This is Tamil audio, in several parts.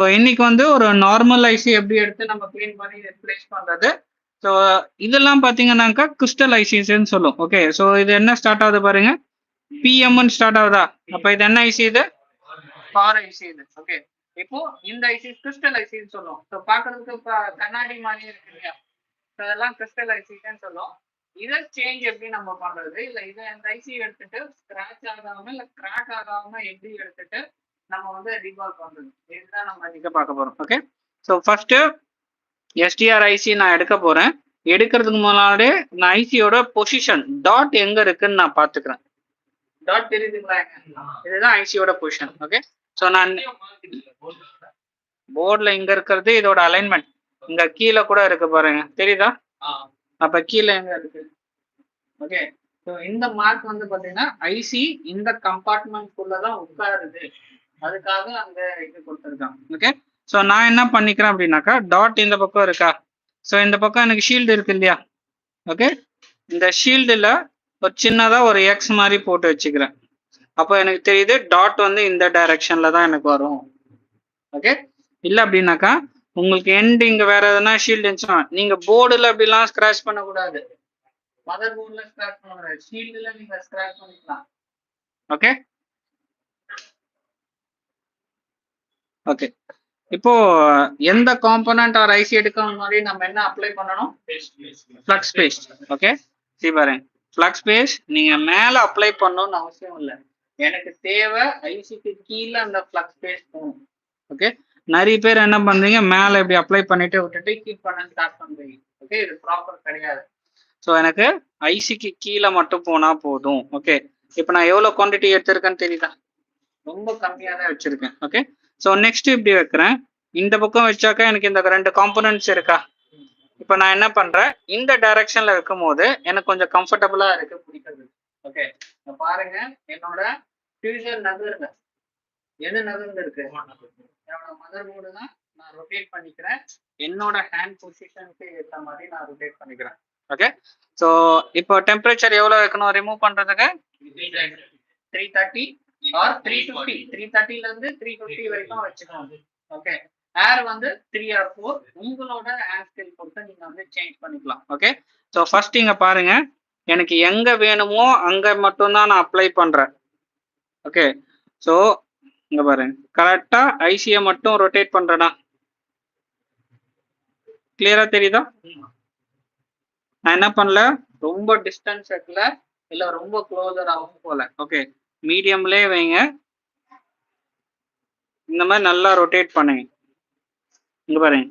ஸோ இன்னைக்கு வந்து ஒரு நார்மல் ஐசி எப்படி எடுத்து நம்ம க்ளீன் பண்ணி ரிப்ளேஸ் பண்ணுறது ஸோ இதெல்லாம் பார்த்தீங்கன்னாக்கா கிறிஸ்டல் ஐசிஸ்ன்னு சொல்லும். ஓகே ஸோ இது என்ன ஸ்டார்ட் ஆகுது பாருங்க. பிஎம்னு ஸ்டார்ட் ஆகுதா? அப்போ இது என்ன ஐசி இது? பார் ஐசி இது. ஓகே இப்போ இந்த ஐசி கிறிஸ்டல் ஐசின்னு சொல்லும். ஸோ பார்க்கறதுக்கு இப்போ கண்ணாடி மாதிரி இருக்கு இல்லையா? ஸோ இதெல்லாம் கிறிஸ்டல் ஐசின்னு சொல்லும். இதை சேஞ்ச் எப்படி நம்ம பண்றது? இல்லை இதை இந்த ஐசி எடுத்துட்டு ஸ்கிராச் ஆகாம இல்லை கிராக் ஆகாம எப்படி எடுத்துட்டு நம்ம வந்து ரீபால் பண்றது. இதுதான் நம்ம இன்னைக்கு பார்க்க போறோம். Okay so first STR IC நான் எடுக்க போறேன். எடுக்கிறதுக்கு முன்னாடி நான் ஐசியோட பொசிஷன் டாட் எங்க இருக்குன்னு நான் பாத்துக்கிறேன் டாட் தெரியுதுங்களா? இதுதான் ஐசியோட பொசிஷன் ஓகே ஸோ நான் போர்டில் இங்க இருக்கிறது இதோட அலைன்மெண்ட் இங்க கீழே கூட இருக்கு பாருங்க. தெரியுதா? அப்ப கீழே எங்க இருக்கு? ஓகே ஸோ இந்த மார்க் வந்து பாத்தீங்கன்னா ஐசி இந்த கம்பார்ட்மெண்ட் தான் உட்காருது. அதுக்காக அந்த இது கொடுத்துருக்கான் ஓகே ஸோ நான் என்ன பண்ணிக்கிறேன் அப்படின்னாக்கா டாட் இந்த பக்கம் இருக்கா? ஸோ இந்த பக்கம் எனக்கு ஷீல்டு இருக்கு இல்லையா? ஓகே இந்த ஷீல்டில் ஒரு சின்னதாக ஒரு எக்ஸ் மாதிரி போட்டு வச்சுக்கிறேன். அப்போ எனக்கு தெரியுது டாட் வந்து இந்த டைரக்ஷனில் தான் எனக்கு வரும். ஓகே இல்லை அப்படின்னாக்கா உங்களுக்கு எண்ட் இங்கே வேற எதனா ஷீல்டு இருந்துச்சுன்னா நீங்கள் போர்டில் அப்படிலாம் ஸ்க்ராச் பண்ணக்கூடாது. மதர் போர்டில் ஸ்கிராச் பண்ணக்கூடாது. ஷீல்டில் நீங்கள் ஸ்க்ராச் பண்ணிக்கலாம். ஓகே ஓகே இப்போ எந்த காம்போனன்ட் ஆர் ஐசி எடுக்க முன்னாடி நம்ம என்ன அப்ளை பண்ணணும்? ஃப்ளக்ஸ் பேஸ்ட் ஓகே சரி பாருங்க. ஃப்ளக்ஸ் பேஸ்ட் நீங்க மேல அப்ளை பண்ணணும்னு அவசியம் இல்லை. எனக்கு தேவை ஐசிக்கு கீழே அந்த ஃப்ளக்ஸ் பேஸ்ட் போகணும். ஓகே நிறைய பேர் என்ன பண்றீங்க? மேல இப்படி அப்ளை பண்ணிட்டு விட்டுட்டு கீப் பண்ண ஸ்டார்ட் பண்றீங்க. ஓகே இது ப்ராப்பர் கிடையாது. ஸோ எனக்கு ஐசிக்கு கீழே மட்டும் போனா போதும். ஓகே இப்போ நான் எவ்வளோ குவான்டிட்டி எடுத்திருக்கேன்னு தெரியுதா? ரொம்ப கம்மியாக தான் வச்சிருக்கேன். ஓகே ஸோ நெக்ஸ்ட் இப்படி வைக்கிறேன். இந்த பக்கம் வச்சாக்கா எனக்கு இந்த ரெண்டு காம்பனன்ட்ஸ் இருக்கா? இப்போ நான் என்ன பண்றேன்? இந்த டைரக்ஷன்ல வைக்கும் போது எனக்கு கொஞ்சம் கம்ஃபர்டபுளா இருக்கு பிடிக்கிறது ஓகே பாருங்க என்னோட ஃபியூச்சர் நகருங்க எது நகர்ந்து இருக்கு? என்னோட மதர் போர்டு தான் நான் ரொட்டேட் பண்ணிக்கிறேன். என்னோட ஹேண்ட் பொசிஷனுக்கு ஏற்ற மாதிரி நான் ரொட்டேட் பண்ணிக்கிறேன். ஓகே ஸோ இப்போ டெம்பரேச்சர் எவ்வளோ வைக்கணும்? ரிமூவ் பண்றதுக்கு? Three thirty or three fifty three தேர்ட்டில இருந்து த்ரீ ஃபிஃப்டி வரைக்கும் வச்சுக்கணும் ஓகே ஏர் வந்து த்ரீ ஆர் ஃபோர் உங்களோட ஏர் ஸ்கில் பொறுத்து நீங்க வந்து சேஞ்ச் பண்ணிக்கலாம். ஓகே ஸோ ஃபர்ஸ்ட் இங்க பாருங்க. எனக்கு எங்க வேணுமோ அங்க மட்டும்தான் நான் அப்ளை பண்றேன். ஓகே ஸோ இங்க பாருங்க. கரெக்டா ஐசியை மட்டும் ரொட்டேட் பண்றேனா? கிளியரா தெரியுதா? நான் என்ன பண்ணல? ரொம்ப டிஸ்டன்ஸ் இருக்குல்ல? இல்ல ரொம்ப க்ளோசர் ஆகும் போல. ஓகே மீடியம்லே வைங்க. இந்த மாதிரி நல்லா ரொட்டேட் பண்ணுங்க. இங்க பாருங்க.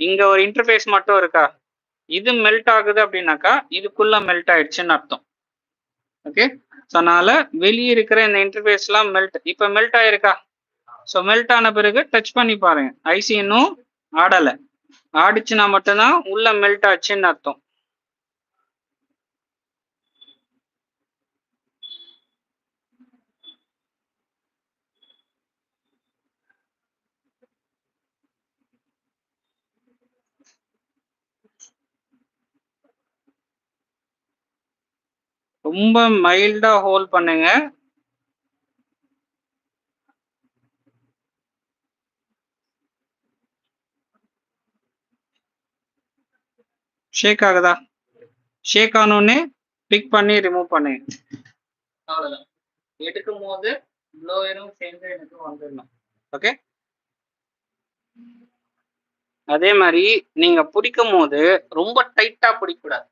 இங்க ஒரு இன்டர்ஃபேஸ் மட்டும் இருக்கா? இது மெல்ட் ஆகுது அப்படின்னாக்கா இதுக்குள்ள மெல்ட் ஆயிடுச்சுன்னு அர்த்தம். ஓகே ஸோ அதனால வெளியே இருக்கிற இந்த இன்டர்ஃபேஸ்லாம் மெல்ட் இப்போ மெல்ட் ஆயிருக்கா? ஸோ மெல்ட் ஆன பிறகு டச் பண்ணி பாருங்க. ஐசி இன்னும் ஆடலை. ஆடிச்சுன்னா மட்டும்தான் உள்ள மெல்ட் ஆச்சுன்னு அர்த்தம். ரொம்ப மைல்டா ஹோல்ட் பண்ணுங்க. ஷேக் ஆகுதா? ஷேக் ஆனோடனே பிக் பண்ணி ரிமூவ் பண்ணுங்க. அவ்வளவுதான். எடுக்கும் போது ப்ளோயரும் சேர்ந்து எனக்கு வந்துடணும். ஓகே அதே மாதிரி நீங்க பிடிக்கும் போது ரொம்ப டைட்டா பிடிக்கக்கூடாது.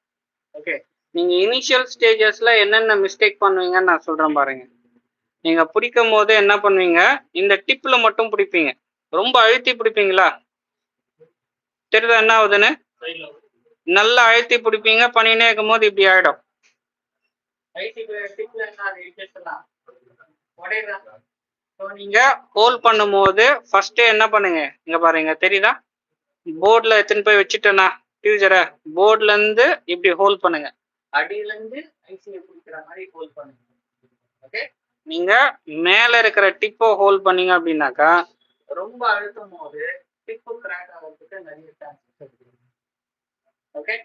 ஓகே நீங்க இனிஷியல் ஸ்டேஜஸ்ல என்னென்ன மிஸ்டேக் பண்ணுவீங்கன்னு நான் சொல்றேன் பாருங்க. நீங்க பிடிக்கும் போது என்ன பண்ணுவீங்க? இந்த டிப்ல மட்டும் பிடிப்பீங்க. ரொம்ப அழுத்தி பிடிப்பீங்களா? தெரியுதா என்ன ஆகுதுன்னு? நல்லா அழுத்தி பிடிப்பீங்க. பண்ணினே இருக்கும் போது இப்படி ஆயிடும். நீங்க ஹோல்ட் பண்ணும்போது ஃபர்ஸ்ட் என்ன பண்ணுங்க? இங்க பாருங்க. தெரியுதா? போர்ட்ல எடுத்துன்னு போய் வச்சுட்டேனா? டியூச்சரை போர்ட்ல இருந்து இப்படி ஹோல்ட் பண்ணுங்க. அடியில இருந்து ஐசியை பிடிக்கிற மாதிரி ஹோல்ட் பண்ணுங்க. ஓகே நீங்க மேல இருக்கிற டிப்போ ஹோல்ட் பண்ணீங்க அப்படின்னாக்கா ரொம்ப அழுத்தும் போது டிப்பு கிராக் ஆகிறதுக்கு நிறைய சான்சஸ் ஓகே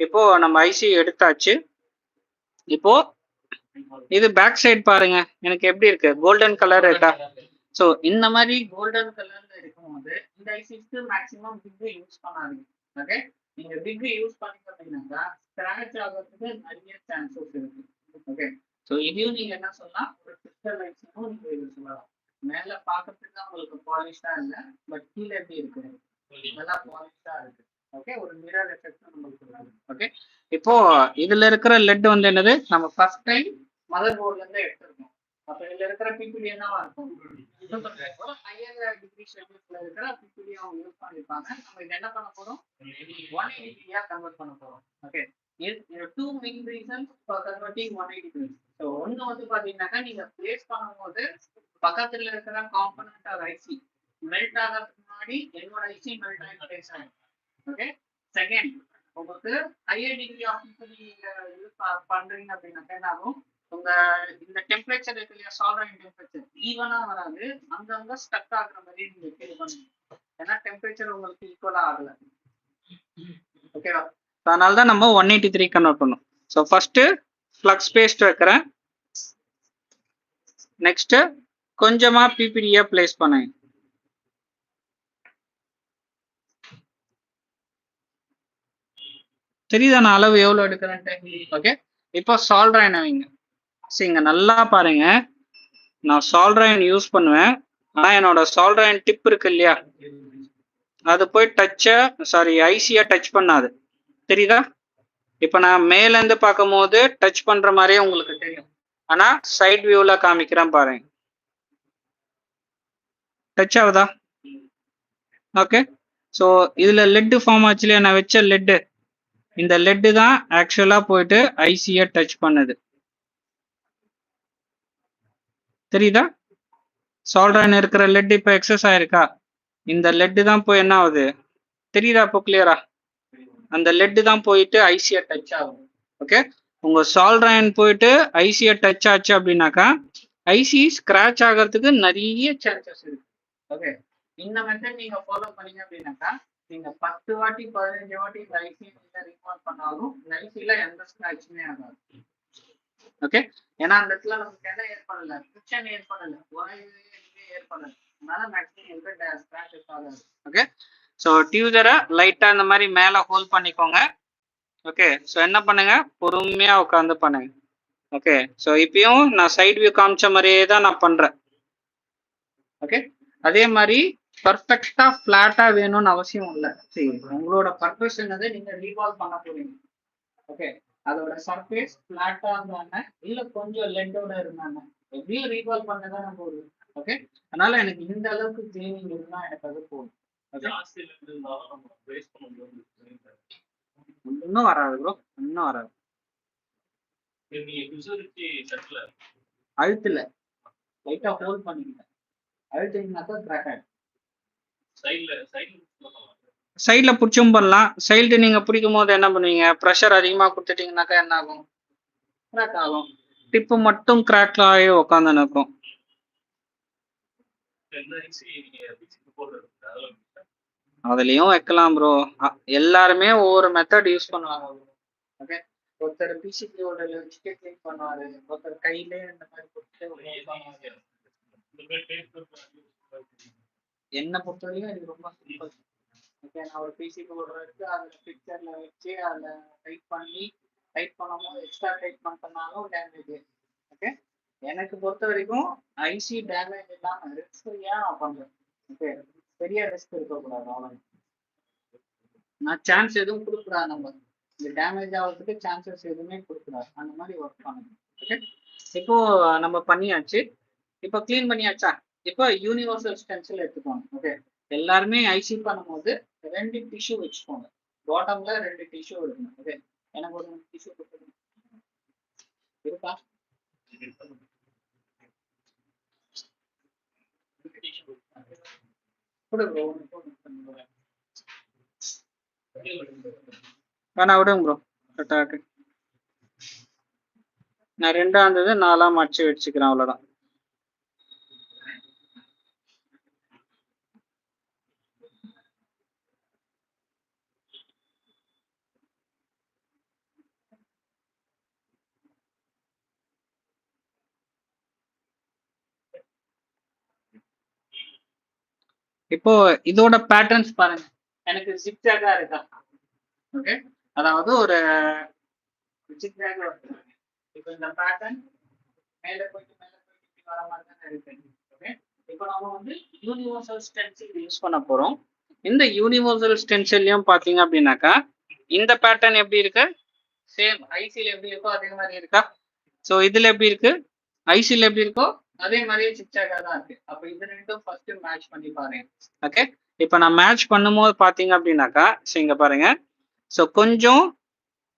இப்போ நம்ம ஐசி எடுத்தாச்சு. இப்போ இது பேக் சைடு பாருங்க. எனக்கு எப்படி இருக்கு? கோல்டன் கலர் இருக்கா? ஸோ இந்த மாதிரி கோல்டன் கலர்ல இருக்கும் பண்ணும்போது இந்த ஐசிஸ்க்கு மேக்ஸிமம் பிக் யூஸ் பண்ணாதீங்க. ஓகே நீங்க பிக் யூஸ் பண்ணீங்க அப்படின்னாக்கா ஸ்கிராச் ஆகிறதுக்கு நிறைய சான்சஸ் இருக்கு. ஓகே ஸோ இதையும் நீங்க என்ன சொல்லலாம்? ஒரு கிறிஸ்டல் ஐசியும் நீங்க இது சொல்லலாம். மேல பாக்குறதுக்கு தான் உங்களுக்கு பாலிஷா இல்ல பட் கீழே எப்படி இருக்கு? நல்லா பாலிஷா இருக்கு. ஓகே ஒரு மிரர் எஃபெக்ட் நம்மளுக்கு ஓகே இப்போ இதுல இருக்கிற லெட் வந்து என்னது? நம்ம ஃபர்ஸ்ட் டைம் மதர் போர்ட்ல இருந்து எடுத்திருக்கோம். அப்ப இதுல இருக்கிற பிபிடி தான் இருக்கும்? ஹையர் டிகிரி ஷெட்யூல்ஸ்ல இருக்கிற பிபிடி அவங்க யூஸ் பண்ணிருப்பாங்க. நம்ம இது என்ன பண்ண போறோம்? ஒன் எயிட்டியா கன்வெர்ட் பண்ண போறோம். Okay two main reasons for converting one eighty so ஒன்று வந்து பாத்தீங்கன்னாக்கா நீங்க பிளேஸ் பண்ணும்போது பக்கத்துல இருக்கிற காம்பனண்ட் ஆர் ஐசி மெல்ட் ஆகிறதுக்கு முன்னாடி என்னோட ஐசி மெல்ட் ஆகி பிளேஸ் ஆகும் ஓகே செகண்ட் உங்களுக்கு ஹையர் டிகிரி ஆஃப் நீங்க யூஸ் பண்றீங்க அப்படின்னாக்கா என்ன ஆகும்? உங்க இந்த டெம்பரேச்சர் இருக்கு இல்லையா சால்வரின் டெம்பரேச்சர் ஈவனா வராது. அங்கங்க ஸ்டக் ஆகுற மாதிரி நீங்க ஃபீல் பண்ணுங்க. ஏன்னா டெம்பரேச்சர் உங்களுக்கு ஈக்குவலா ஆகல. ஓகேவா அதனால தான் நம்ம ஒன் எயிட்டி த்ரீ கன்வெர்ட் பண்ணோம். ஸோ ஃபர்ஸ்ட் ஃப்ளக்ஸ் பேஸ்ட் வைக்கிறேன். நெக்ஸ்ட் கொஞ்சமா பிபிடியை பிளேஸ் பண்ணேன் தெரியுதா நான் அளவு எவ்வளவு எடுக்கிறேன்ட்டு? ஓகே இப்போ சால்ட்ரைன் வைங்க. சரிங்க நல்லா பாருங்க. நான் சால்ட்ரைன் யூஸ் பண்ணுவேன். ஆனால் என்னோட சால்ட்ரைன் டிப் இருக்கு இல்லையா? அது போய் டச்சை சாரி ஐசியாக டச் பண்ணாது. தெரியுதா? இப்போ நான் மேலேருந்து பார்க்கும்போது பார்க்கும் போது டச் பண்ணுற மாதிரியே உங்களுக்கு தெரியும். ஆனால் சைட் வியூவில் காமிக்கிறேன் பாருங்க. டச் ஆகுதா? ஓகே ஸோ இதில் லெட்டு ஃபார்ம் ஆச்சு இல்லையா நான் வச்ச லெட்டு இந்த லெட்டு தான் ஆக்சுவலாக போயிட்டு ஐசியை டச் பண்ணுது. தெரியுதா? சால்ட்ரான் இருக்கிற லெட் இப்போ எக்ஸஸ் ஆயிருக்கா? இந்த லெட்டு தான் போய் என்ன ஆகுது? தெரியுதா இப்போ கிளியரா அந்த லெட்டு தான் போயிட்டு ஐசியை டச் ஆகும். ஓகே உங்க சால்ட்ரான் போயிட்டு ஐசியை டச் ஆச்சு அப்படின்னாக்கா ஐசி ஸ்கிராச் ஆகிறதுக்கு நிறைய சான்சஸ் இருக்கு. ஓகே இந்த மெத்தட் நீங்க ஃபாலோ பண்ணீங்க அப்படின்னாக்கா நீங்க பத்து வாட்டி பதினஞ்சு வாட்டி இந்த ஐசி நீங்க பண்ணாலும் இந்த ஐசில எந்த ஸ்கிராச்சுமே ஆகாது. ஓகே ஏன்னா அந்த இடத்துல நமக்கு என்ன ஏற்படல கிச்சன் ஏற்படல உராய்வு எதுவுமே ஏற்படல அதனால மேக்ஸிமம் எந்த ஸ்கிராச்சஸ் ஆகாது ஓகே ஸோ டியூசரை லைட்டா இந்த மாதிரி மேல ஹோல்ட் பண்ணிக்கோங்க. ஓகே ஸோ என்ன பண்ணுங்க? பொறுமையா உட்காந்து பண்ணுங்க. ஓகே ஸோ இப்பயும் நான் சைட் வியூ காமிச்ச மாதிரியே தான் நான் பண்றேன். ஓகே அதே மாதிரி பர்ஃபெக்டா ஃபிளாட்டா வேணும்னு அவசியம் இல்லை. சரி உங்களோட பர்பஸ் என்னது? நீங்க ரீவால்வ் பண்ண போறீங்க. ஓகே அதோட சர்ஃபேஸ் ஃபிளாட்டா இருந்தாங்க. இல்ல கொஞ்சம் லெட்டோட இருந்தாங்க. எப்படியும் ரீவால்வ் பண்ணதான் போகுது ஓகே அதனால எனக்கு இந்த அளவுக்கு கிளீனிங் இருந்தா எனக்கு அது போதும். இன்னும் வராது ப்ரோ இன்னும் வராது. அழுத்துல. லைட்டா ஹோல்ட் பண்ணிக்கிட்டேன். அழுத்திங்கனாக்கா கிராக் ஆயிடும். சைட்ல பிடிச்சும் பண்ணலாம். சைல்டு நீங்க பிடிக்கும் போது என்ன பண்ணுவீங்க? ப்ரெஷர் அதிகமாக கொடுத்துட்டீங்கன்னாக்கா என்ன ஆகும்? கிராக் ஆகும். டிப்பு மட்டும் கிராக் ஆகி உட்காந்து நிற்கும் அதுலயும் வைக்கலாம் ப்ரோ எல்லாருமே ஒவ்வொரு மெத்தட் யூஸ் பண்ணுவாங்க ஓகே ஒருத்தர் பிசிபியோட வச்சுட்டு கிளிக் பண்ணுவாரு. ஒருத்தர் கையிலே இந்த மாதிரி கொடுத்து என்ன பொறுத்தவரைக்கும் எனக்கு ரொம்ப சிம்பிள் ஓகே நான் ஒரு பிசி போர்டு எடுத்து அதில் பிக்சர்ல வச்சு அதில் டைப் பண்ணி டைப் பண்ணும்போது எக்ஸ்ட்ரா டைப் பண்ணுறதுனாலும் டேமேஜ் ஓகே எனக்கு பொறுத்த வரைக்கும் ஐசி டேமேஜ் இல்லாமல் ரிஸ்க் ஏன் நான் பண்ணுறேன் ஓகே பெரிய ரிஸ்க் இருக்கக்கூடாது அவ்வளோ நான் சான்ஸ் எதுவும் கொடுக்கூடாது நம்ம. இந்த டேமேஜ் ஆகிறதுக்கு சான்சஸ் எதுவுமே கொடுக்கூடாது அந்த மாதிரி ஒர்க் பண்ணணும் ஓகே இப்போ நம்ம பண்ணியாச்சு. இப்போ க்ளீன் பண்ணியாச்சா? இப்போ யூனிவர்சல் ஸ்டென்சில் எடுத்துக்கோங்க. ஓகே எல்லாருமே ஐசி பண்ணும்போது ரெண்டு டிஷ்யூ வச்சுக்கோங்க. பாட்டம்ல ரெண்டு டிஷ்யூ இருக்கணும் ஓகே எனக்கு ஒரு டிஷ்யூ கொடுத்துருங்க. இருக்கா? வேணா விடுங்க ப்ரோ கரெக்டாக நான் ரெண்டாம் இருந்தது நாலாம் மடிச்சு வச்சுக்கிறேன் அவ்வளோதான் இப்போ இதோட பேட்டர்ன்ஸ் பாருங்க. எனக்கு ஜிக்ஜாகா இருக்கா? ஓகே அதாவது ஒரு ஜிக்ஜாகா இப்போ இந்த பேட்டர்ன் மேல போயிட்டு மேல போயிட்டு வர மாதிரி தானே இருக்கு. ஓகே இப்போ நம்ம வந்து யூனிவர்சல் ஸ்டென்சில் யூஸ் பண்ண போறோம். இந்த யூனிவர்சல் ஸ்டென்சில்லையும் பார்த்தீங்க அப்படின்னாக்கா இந்த பேட்டர்ன் எப்படி இருக்கு? சேம் ஐசியில் எப்படி இருக்கோ அதே மாதிரி இருக்கா? ஸோ இதில் எப்படி இருக்கு? ஐசியில் எப்படி இருக்கோ அதே மாதிரியே சிக்ஸாக தான் இருக்கு. அப்ப இது ரெண்டும் ஃபர்ஸ்ட் மேட்ச் பண்ணி பாருங்க. ஓகே இப்போ நான் மேட்ச் பண்ணும்போது பாத்தீங்க அப்படின்னாக்கா ஸோ இங்க பாருங்க. ஸோ கொஞ்சம்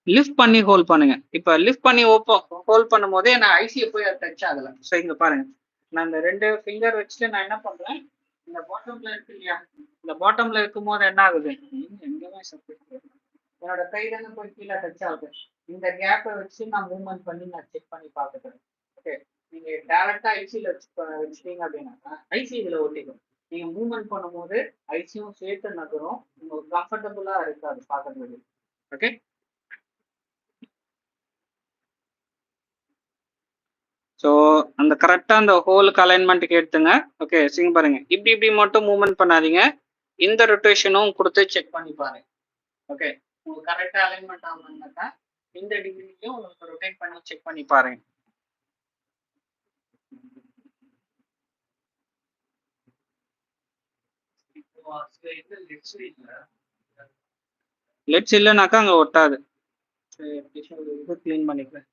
லிஃப்ட் பண்ணி ஹோல்ட் பண்ணுங்க. இப்போ லிஃப்ட் பண்ணி ஓப்போ ஹோல்ட் பண்ணும்போதே நான் ஐசியை போய் அது டச் ஆகல. ஸோ இங்க பாருங்க. நான் இந்த ரெண்டு ஃபிங்கர் வச்சுட்டு நான் என்ன பண்றேன் இந்த பாட்டம்ல இருக்கு இல்லையா? இந்த பாட்டம்ல இருக்கும் போது என்ன ஆகுது? எங்கேயுமே என்னோட கை தானே போய் கீழே டச் ஆகுது. இந்த கேப்பை வச்சு நான் மூவ்மெண்ட் பண்ணி நான் செக் பண்ணி பார்த்துக்கிறேன். நீங்க டைரக்டா ஐசியில் வச்சு வச்சுட்டீங்க அப்படின்னாக்கா ஐசி இதுல ஒட்டிக்கும் நீங்க மூவ்மெண்ட் பண்ணும்போது ஐசியும் சேர்த்து நகரும். உங்களுக்கு கம்ஃபர்டபுளா இருக்காது பாக்குறது ஓகே ஸோ அந்த கரெக்டாக அந்த ஹோலுக்கு அலைன்மெண்ட்டுக்கு எடுத்துங்க. ஓகே சிங்க பாருங்க. இப்படி இப்படி மட்டும் மூவ்மெண்ட் பண்ணாதீங்க. இந்த ரொட்டேஷனும் கொடுத்து செக் பண்ணி பாருங்க. ஓகே உங்களுக்கு கரெக்டாக அலைன்மெண்ட் ஆகணும்னாக்கா இந்த டிகிரிலையும் உங்களுக்கு ரொட்டேட் பண்ணி செக் பண்ணி பாருங்க. லெட்ஸ் இல்லைனாக்கா அங்கே ஒட்டாது. சரி, கிளீன் க்ளீன் பண்ணிக்கிறேன்.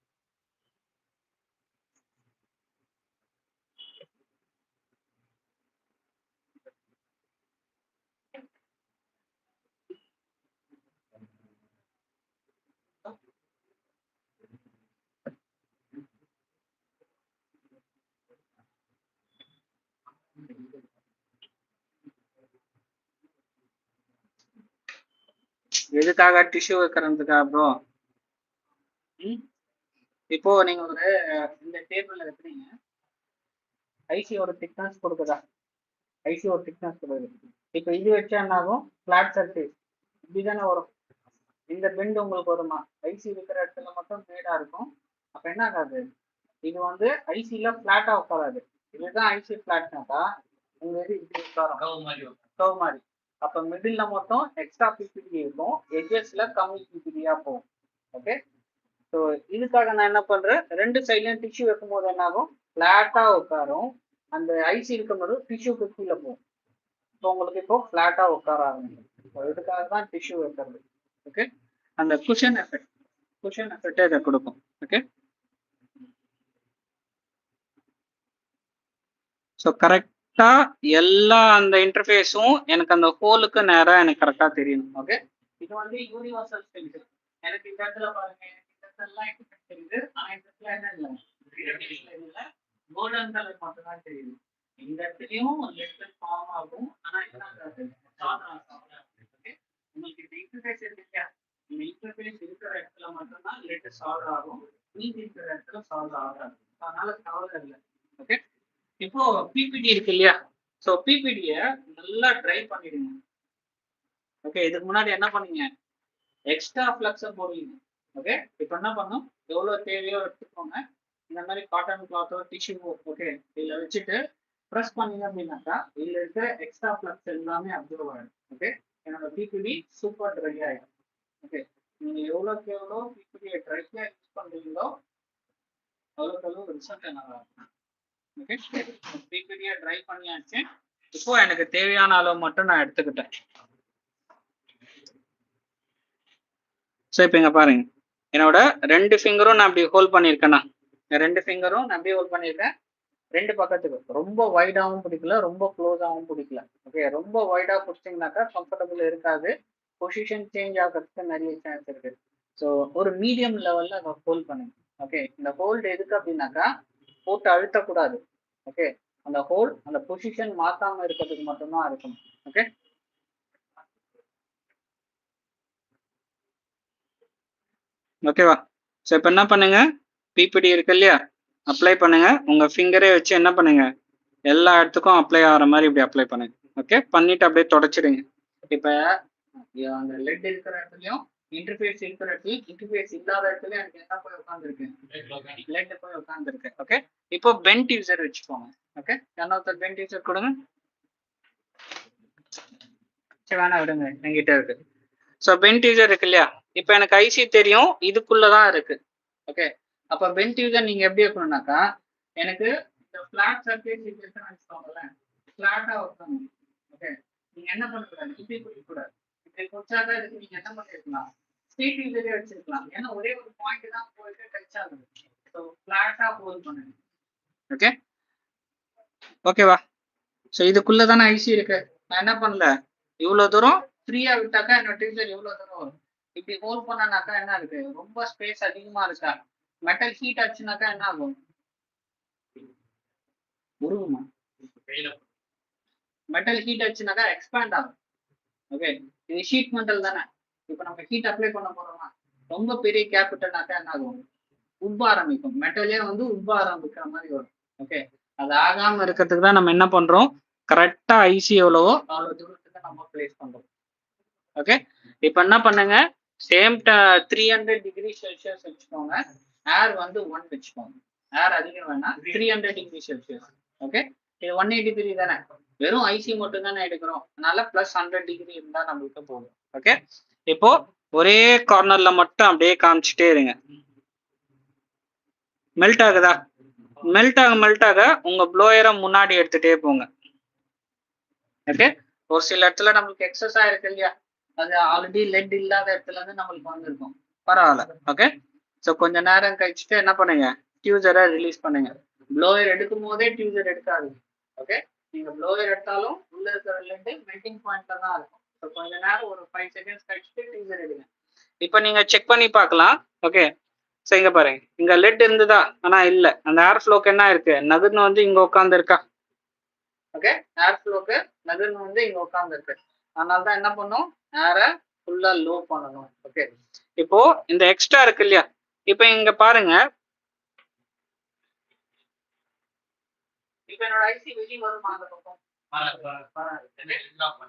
எதுக்காக டிஷ்யூ வைக்கிறதுக்கா ப்ரோ இப்போ நீங்க ஒரு இந்த டேபிள்ல வைக்கிறீங்க. ஐசியோட திக்னஸ் கொடுக்குதா? ஐசியோட திக்னஸ் கொடுக்குது? இப்போ இது வச்சா என்ன ஆகும்? ஃபிளாட் சர்ஃபேஸ் இப்படிதானே வரும். இந்த பெண்ட் உங்களுக்கு வருமா? ஐசி இருக்கிற இடத்துல மட்டும் மேடா இருக்கும். அப்ப என்ன ஆகாது? இது வந்து ஐசில ஃபிளாட்டா உட்காராது. இதுதான் ஐசி ஃபிளாட்னாக்கா உங்க இது இப்படி உட்காரும். கவ் மாதிரி. அப்ப மிடில் மட்டும் எக்ஸ்ட்ரா பிபிடி இருக்கும். எஜஸ்ல கம்மி பிபிடியா போகும். ஓகே ஸோ இதுக்காக நான் என்ன பண்றேன்? ரெண்டு சைட்லயும் டிஷ்யூ வைக்கும் போது என்ன ஆகும் ஃபிளாட்டா உட்காரும். அந்த ஐசி இருக்கும்போது டிஷ்யூக்கு கீழே போகும். ஸோ உங்களுக்கு இப்போ ஃபிளாட்டா உட்கார ஆரம்பிக்கும். ஸோ இதுக்காக தான் டிஷ்யூ வைக்கிறது. ஓகே அந்த குஷன் எஃபெக்ட் குஷன் எஃபெக்டே இதை கொடுக்கும். ஓகே ஸோ கரெக்ட் எல்லா அந்த இன்டர்ஃபேஸும் எனக்கு அந்த ஹோலுக்கு நேராக எனக்கு கரெக்டா தெரியணும் ஓகே இது வந்து யூனிவர்சல் ஸ்டென்சில் எனக்கு இந்த இடத்துல பாருங்க. எனக்கு இந்த இடத்துல எனக்கு தெரியுது? ஆனா இந்த இடத்துல என்ன இல்லை? இல்லை? கோல்டன் கலர் மட்டும் தான் தெரியுது. இந்த இடத்துலயும் லெட்டர் ஃபார்ம் ஆகும். ஆனா என்ன ஆகாது ஓகே உங்களுக்கு இந்த இன்டர்ஃபேஸ் இருக்கு? இல்லையா இந்த இன்டர்ஃபேஸ் இருக்கிற இடத்துல மட்டும்தான் லெட்டர் சால்வ் ஆகும். மீதி இருக்கிற இடத்துல சால்வ் ஆகாது. அதனால கவலை இல்லை. ஓகே இப்போ பிபிடி இருக்கு இல்லையா? ஸோ பிபிடிய நல்லா ட்ரை பண்ணிடுங்க. ஓகே இதுக்கு முன்னாடி என்ன பண்ணீங்க? எக்ஸ்ட்ரா ஃப்ளக்ஸை போடுவீங்க. ஓகே இப்போ என்ன பண்ணும்? எவ்வளோ தேவையோ எடுத்துக்கோங்க. இந்த மாதிரி காட்டன் கிளாத்தோ டிஷ்யூ ஓகே இதில் வச்சுட்டு ப்ரெஸ் பண்ணீங்க அப்படின்னாக்கா இதில் இருக்கிற எக்ஸ்ட்ரா ஃப்ளக்ஸ் எல்லாமே அப்சர்வ் ஆகிடும் ஓகே என்னோட பிபிடி சூப்பர் ட்ரை ஆகிடும் ஓகே நீங்கள் எவ்வளோக்கு எவ்வளோ பிபிடியை ட்ரையாக யூஸ் பண்ணுறீங்களோ அவ்வளோக்கு எவ்வளோ ரிசல்ட் நல்லா இருக்கும். ஓகே பிபிடியை ட்ரை பண்ணியாச்சு இப்போ எனக்கு தேவையான அளவு மட்டும் நான் எடுத்துக்கிட்டேன். ஸோ இப்போ இங்கே பாருங்க. என்னோட ரெண்டு ஃபிங்கரும் நான் அப்படி ஹோல்ட் பண்ணியிருக்கேண்ணா ரெண்டு ஃபிங்கரும் நான் அப்படியே ஹோல்ட் பண்ணியிருக்கேன். ரெண்டு பக்கத்துக்கு. ரொம்ப வைடாகவும் பிடிக்கல ரொம்ப க்ளோஸாகவும் பிடிக்கல. ஓகே ரொம்ப வைடா பிடிச்சிங்கனாக்கா கம்ஃபர்டபுள் இருக்காது. பொசிஷன் சேஞ்ச் ஆகிறதுக்கு நிறைய சான்ஸ் இருக்கு. ஸோ ஒரு மீடியம் லெவலில் அதை ஹோல்ட் பண்ணுங்க. ஓகே இந்த ஹோல்டு எதுக்கு அப்படின்னாக்கா போட்டு அழுத்தக்கூடாது. ஓகே அந்த ஹோல் அந்த பொசிஷன் மாத்தாம இருக்கிறதுக்கு மட்டும்தான் இருக்கும் ஓகே ஓகேவா ஸோ இப்போ என்ன பண்ணுங்க? பிபிடி இருக்கு இல்லையா? அப்ளை பண்ணுங்க. உங்க ஃபிங்கரே வச்சு என்ன பண்ணுங்க? எல்லா இடத்துக்கும் அப்ளை ஆகிற மாதிரி இப்படி அப்ளை பண்ணுங்க. ஓகே பண்ணிட்டு அப்படியே தொடச்சிடுங்க. இப்போ அந்த லெட் இருக்கிற இடத்துலையும் இன்டர்ஃபேஸ் இருக்கிற இடத்துலயும் இன்டர்ஃபேஸ் இல்லாத இடத்துல எனக்கு என்ன போய் உட்காந்துருக்கு லெட் போய் உட்காந்துருக்கு ஓகே இப்போ பென்ட் யூசர் வச்சுக்கோங்க. ஓகே ஒருத்தர் பென்ட் யூசர் கொடுங்க. சரி வேணா விடுங்க. என்கிட்ட இருக்கு. ஸோ பென்ட் யூசர் இருக்கு இல்லையா? இப்போ எனக்கு ஐசி தெரியும். இதுக்குள்ளதான் இருக்கு. ஓகே அப்போ பென்ட் யூசர் நீங்க எப்படி இருக்கணும்னாக்கா எனக்கு இந்த ஃபிளாட் சர்ஃபேஸ் இருக்குன்னு வச்சுக்கோங்களேன். ஃபிளாட்டா வைக்கணும் ஓகே நீங்க என்ன பண்ணக்கூடாது? இப்படி கொடுக்கக்கூடாது இப்படி கொடுத்தாதான் இதுக்கு நீங்க என்ன பண்ணிருக்கலாம்? ஸ்ட்ரீட் யூசரே வச்சிருக்கலாம் ஏன்னா ஒரே ஒரு பாயிண்ட் தான் போயிட்டு டச் ஆகுது. ஸோ ஃபிளாட்டா ஹோல்ட் பண்ணுங்க. ஓகே ஓகேவா ஸோ இதுக்குள்ள தானே ஐசி இருக்கு. நான் என்ன பண்ணல? இவ்வளவு தூரம்? ஃப்ரீயா விட்டாக்கா என்னோட டீச்சர் இவ்வளவு தூரம் இப்படி ஹோல்ட் பண்ணானாக்கா என்ன இருக்கு? ரொம்ப ஸ்பேஸ் அதிகமா இருக்கா? மெட்டல் ஹீட் ஆச்சுனாக்கா என்ன ஆகும்? உருகுமா? மெட்டல் ஹீட் ஆச்சுனாக்கா எக்ஸ்பேண்ட் ஆகும். ஓகே இது ஷீட் மெட்டல் தானே. இப்போ நம்ம ஹீட் அப்ளை பண்ண போறோமா ரொம்ப பெரிய கேபிட்டல்னாக்கா என்ன ஆகும்? உப்ப ஆரம்பிக்கும். மெட்டலே வந்து உப்ப ஆரம்பிக்கிற மாதிரி வரும். ஓகே அது ஆகாம இருக்கிறதுக்கு தான் நம்ம என்ன பண்றோம்? கரெக்டா ஐசி எவ்வளவோ அவ்வளவு தூரத்துக்கு நம்ம பிளேஸ் பண்றோம். ஓகே இப்போ என்ன பண்ணுங்க? Same three hundred degree Celsius வச்சுக்கோங்க. ஏர் வந்து ஒன் வச்சுக்கோங்க. ஏர் அதிகம் வேணாம் three hundred degree Celsius okay இது ஒன் எயிட்டி த்ரீ தானே? வெறும் ஐசி மட்டும் தானே எடுக்கிறோம். அதனால பிளஸ் ஹண்ட்ரட் டிகிரி இருந்தால் நம்மளுக்கு போதும். ஓகே இப்போ ஒரே கார்னர்ல மட்டும் அப்படியே காமிச்சிட்டே இருங்க. மெல்ட் ஆகுதா? மெல்ட் ஆக மெல்ட் ஆக உங்க ப்ளோயரை முன்னாடி எடுத்துட்டே போங்க. ஓகே ஒரு சில இடத்துல நம்மளுக்கு எக்ஸஸ் ஆயிருக்கு இல்லையா? அது ஆல்ரெடி லெட் இல்லாத இடத்துல இருந்து நம்மளுக்கு வந்திருக்கும். பரவாயில்ல. ஓகே ஸோ கொஞ்ச நேரம் கழிச்சுட்டு என்ன பண்ணுங்க? டியூசரை ரிலீஸ் பண்ணுங்க. ப்ளோயர் எடுக்கும் போதே டியூசர் எடுக்காது ஓகே நீங்க ப்ளோயர் எடுத்தாலும் உள்ள இருக்கிற லெட் மெல்டிங் பாயிண்ட்ல தான் இருக்கும். கொஞ்ச நேரம் ஒரு ஃபைவ் செகண்ட்ஸ் கழிச்சுட்டு டீசர் எடுங்க இப்போ நீங்க செக் பண்ணி பார்க்கலாம். ஓகே ஸோ இங்க பாருங்க. இங்க லெட் இருந்ததா? ஆனா இல்ல. அந்த ஏர் ஃப்ளோக்கு என்ன இருக்கு? நகர்னு வந்து இங்க உட்காந்து இருக்கா ஓகே ஏர் ஃப்ளோக்கு நகர்னு வந்து இங்க உட்காந்து இருக்கு அதனால தான் என்ன பண்ணும்? ஏரை ஃபுல்லா லோ பண்ணணும். ஓகே இப்போ இந்த எக்ஸ்ட்ரா இருக்கு இல்லையா? இப்போ இங்க பாருங்க. இப்போ என்னோட ஐசி வெளியே வருமா அந்த பக்கம்?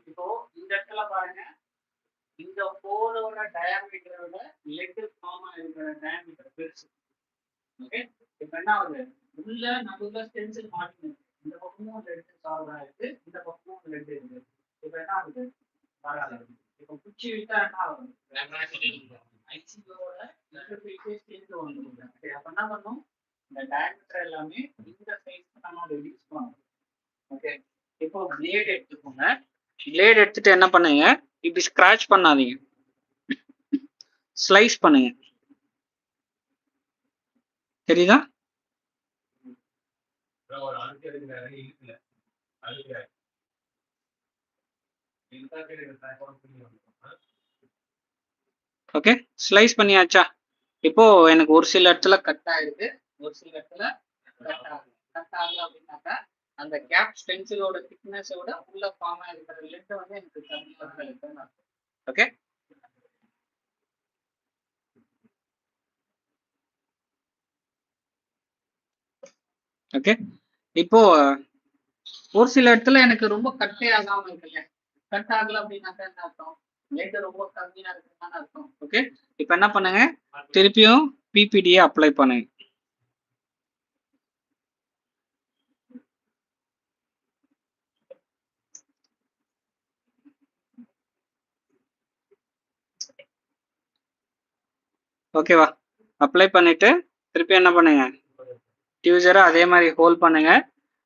இப்போ இந்த இடத்துல பாருங்க இந்த ஹோலோட டயாமீட்டரோட லெட் ஃபார்ம் இருக்கிற டயாமீட்டர் பெருசு ஓகே இப்போ என்ன ஆகுது உள்ள நடுவுல ஸ்டென்சில் மாட்டினது இந்த பக்கமும் லெட் சால்வ் ஆயிருக்கு இந்த பக்கமும் லெட் இருக்கு இப்போ என்ன ஆகுது வராது இப்போ குச்சி விட்டா என்ன ஆகும் ஐசியோட இன்டர்ஃபேஸே சேர்ந்து வந்துருங்க அப்ப என்ன பண்ணும் இந்த டயாமீட்டர் எல்லாமே இந்த சைஸ் நம்ம ரெடியூஸ் பண்ணணும் ஓகே இப்போ பிளேட் எடுத்துக்கோங்க. பிளேட் எடுத்துட்டு என்ன பண்ணுங்க? இப்படி ஸ்கிராச் பண்ணாதீங்க. ஸ்லைஸ் பண்ணுங்க. தெரியுதா? ஓகே ஸ்லைஸ் பண்ணியாச்சா? இப்போ எனக்கு ஒரு சில இடத்துல கட் ஆயிருக்கு. ஒரு சில இடத்துல கட் ஆகுது கட் ஆகல அப்படின்னாக்கா அந்த கேப் ஸ்டென்சிலோட திக்னஸோட உள்ள ஃபார்ம் ஆயிருக்கிற லெட் வந்து எனக்கு கம்மியாக இருக்குன்னு ஓகே ஓகே இப்போ ஒரு சில இடத்துல எனக்கு ரொம்ப கட்டே ஆகாம இருக்குல்ல கட் ஆகல அப்படின்னாக்கா என்ன அர்த்தம்? லெட் ரொம்ப கம்மியா இருக்குன்னு அர்த்தம். ஓகே இப்போ என்ன பண்ணுங்க? திருப்பியும் பிபிடியை அப்ளை பண்ணுங்க. ஓகேவா அப்ளை பண்ணிட்டு திருப்பி என்ன பண்ணுங்க? டியூசரை அதே மாதிரி ஹோல்ட் பண்ணுங்க.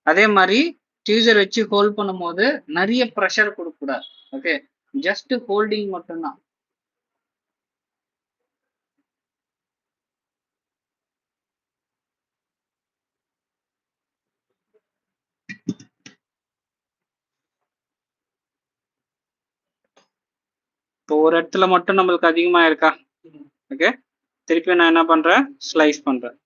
அதே மாதிரி டியூசர் வச்சு ஹோல்ட் பண்ணும்போது நிறைய ப்ரெஷர் கொடுக்கக்கூடாது ஓகே ஜஸ்ட் ஹோல்டிங் மட்டும்தான். இப்போ ஒரு இடத்துல மட்டும் நம்மளுக்கு அதிகமா இருக்கா ஓகே திருப்பி நான் என்ன பண்றேன்? ஸ்லைஸ் பண்றேன்.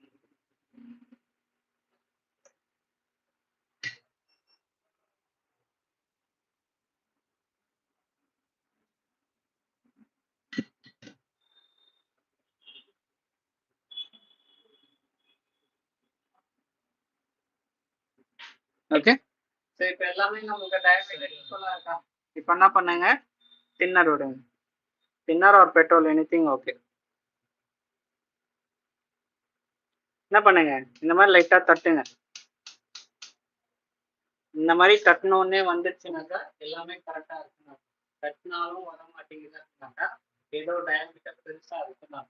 ஓகே சரி இப்போ எல்லாமே நமக்கு டயமீட்டர் ஈக்குவலாக இருக்கா? இப்போ என்ன பண்ணுங்க? டின்னர் விடுங்க. Thinner or petrol any thing okay என்ன பண்ணுங்க? இந்த மாதிரி லைட்டாக தட்டுங்க. இந்த மாதிரி தட்டினோடனே வந்துச்சுனாக்கா எல்லாமே கரெக்டாக இருக்குங்க. கட்டினாலும் வர மாட்டேங்குதுனாக்கா ஏதோ டயமீட்டர் பெருசா இருக்கணும்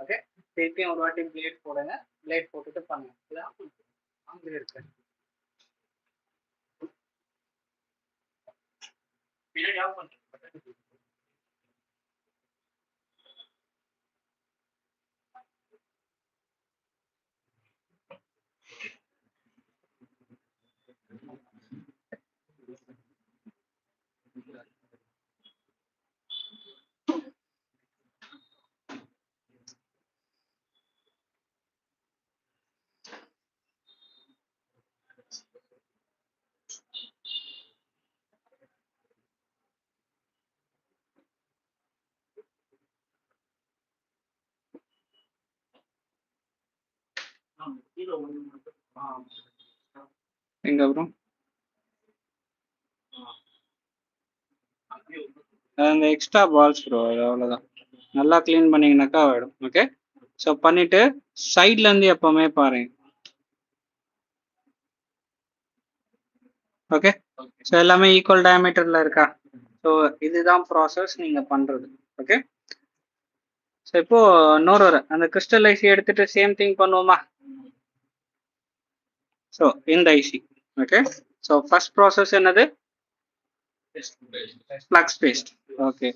ஓகே திருப்பியும் ஒரு வாட்டி பிளேட் போடுங்க. பிளேட் போட்டுட்டு பண்ணுங்க. இதான் அங்க இருக்கு. ஆஃப் எங்க அப்புறம் அந்த எக்ஸ்ட்ரா பால்ஸ் ப்ரோ அது அவ்வளோதான் நல்லா க்ளீன் பண்ணீங்கன்னாக்கா ஆகிடும் ஓகே ஸோ பண்ணிட்டு சைட்ல இருந்து எப்பவுமே பாருங்க. ஓகே ஸோ எல்லாமே ஈக்குவல் டயமீட்டர்ல இருக்கா? ஸோ இதுதான் ப்ராசஸ் நீங்க பண்றது ஓகே ஸோ இப்போ இன்னொரு ஒரு அந்த கிறிஸ்டல் ஐசி எடுத்துட்டு சேம் திங் பண்ணுவோமா? ஸோ இந்த IC okay so first process என்னது? Flux paste okay